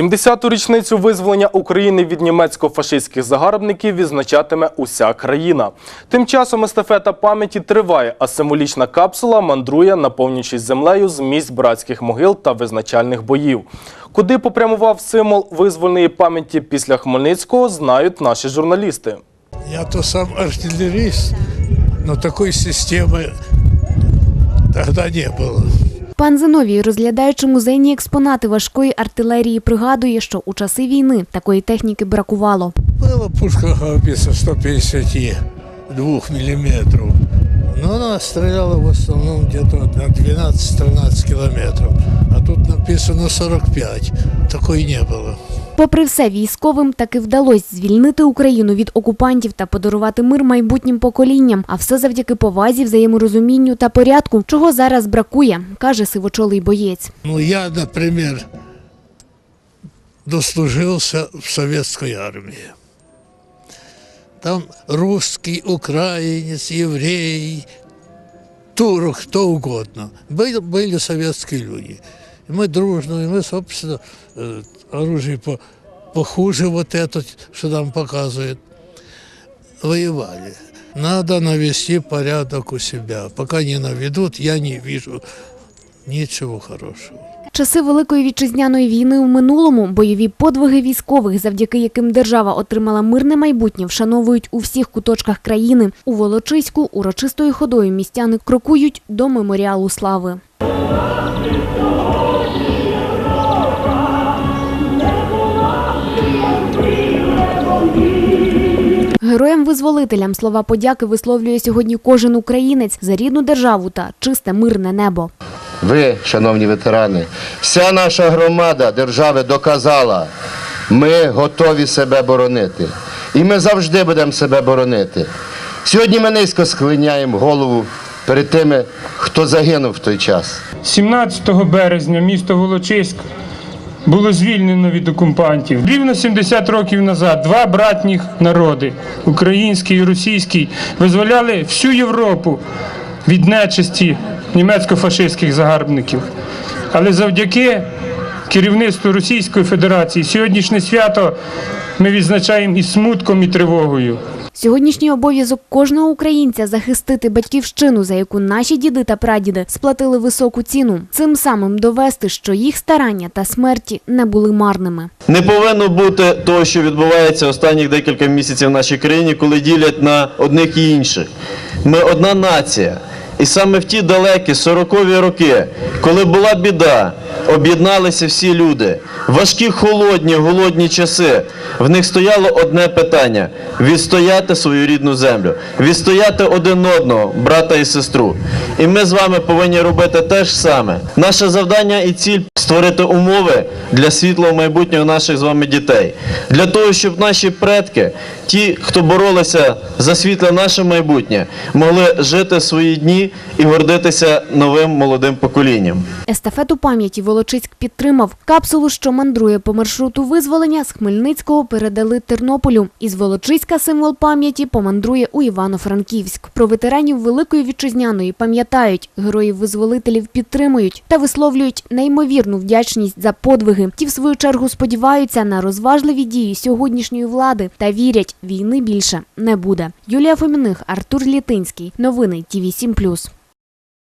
70-ту річницю визволення України від німецько-фашистських загарбників відзначатиме уся країна. Тим часом естафета пам'яті триває, а символічна капсула мандрує, наповнюючись землею з місць братських могил та визначальних боїв. Куди попрямував символ визвольної пам'яті після Хмельницького, знають наші журналісти. Я то сам артиллерист, но такой системы тогда не было. Пан Зиновій, розглядаючи музейні експонати важкої артилерії, пригадує, що у часи війни такої техніки бракувало. Була пушка гаубіса 152 мм. но вона стріляла в основному где-то на 12-13 кілометрів, А тут написано 45. Такої не было. Попри все, військовим таки вдалося звільнити Україну від окупантів та подарувати мир майбутнім поколінням. А все завдяки повазі, взаєморозумінню та порядку, чого зараз бракує, каже сивочолий боєць. Ну, я, например, дослужился в советской армии. Там русский, украинец, еврей, турок, кто угодно. Были, были советские люди. И мы дружно, и мы, собственно, э, оружие по, похуже вот это, что нам показывают, воевали. Надо навести порядок у себя. Пока не наведут, я не вижу ничего хорошего. Часи Великої вітчизняної війни у минулому бойові подвиги військових, завдяки яким держава отримала мирне майбутнє, вшановують у всіх куточках країни. У Волочиську урочистою ходою містяни крокують до меморіалу слави. Героям-визволителям слова подяки висловлює сьогодні кожен українець за рідну державу та чисте мирне небо. Ви, шановні ветерани, вся наша громада держави доказала, ми готові себе боронити. І ми завжди будемо себе боронити. Сьогодні ми низько склиняємо голову перед тими, хто загинув в той час. 17 березня місто Волочиськ було звільнено від окупантів. Рівно 70 років назад два братніх народи, український і російський, визволяли всю Європу від нечисті німецько-фашистських загарбників. Але завдяки керівництву Російської Федерації сьогоднішнє свято ми відзначаємо із смутком і тривогою. Сьогоднішній обов'язок кожного українця захистити батьківщину, за яку наші діди та прадіди сплатили високу ціну, цим самим довести, що їх старання та смерті не були марними. Не повинно бути того, що відбувається останніх декілька місяців в нашій країні, коли ділять на одних і інших. Ми одна нація. І саме в ті далекі 40-ві роки, коли була біда, об'єдналися всі люди. Важкі холодні, голодні часи. В них стояло одне питання: відстояти свою рідну землю, відстояти один одного, брата і сестру. І ми з вами повинні робити те ж саме. Наше завдання і ціль створити умови для світлого майбутнього наших з вами дітей, для того, щоб наші предки, ті, хто боролися за світле наше майбутнє, могли жити свої дні і гордитися новим молодим поколінням. Естафету пам'яті Волочиськ підтримав. Капсулу, що мандрує по маршруту визволення, з Хмельницького передали Тернополю. Із Волочиська символ пам'яті помандрує у Івано-Франківськ. Про ветеранів Великої Вітчизняної пам'ятають, героїв-визволителів підтримують та висловлюють неймовірну вдячність за подвиги. Ті, в свою чергу, сподіваються на розважливі дії сьогоднішньої влади та вірять, війни більше не буде. Юлія Фоміних, Артур Літинський. Новини ТІВІ 7+.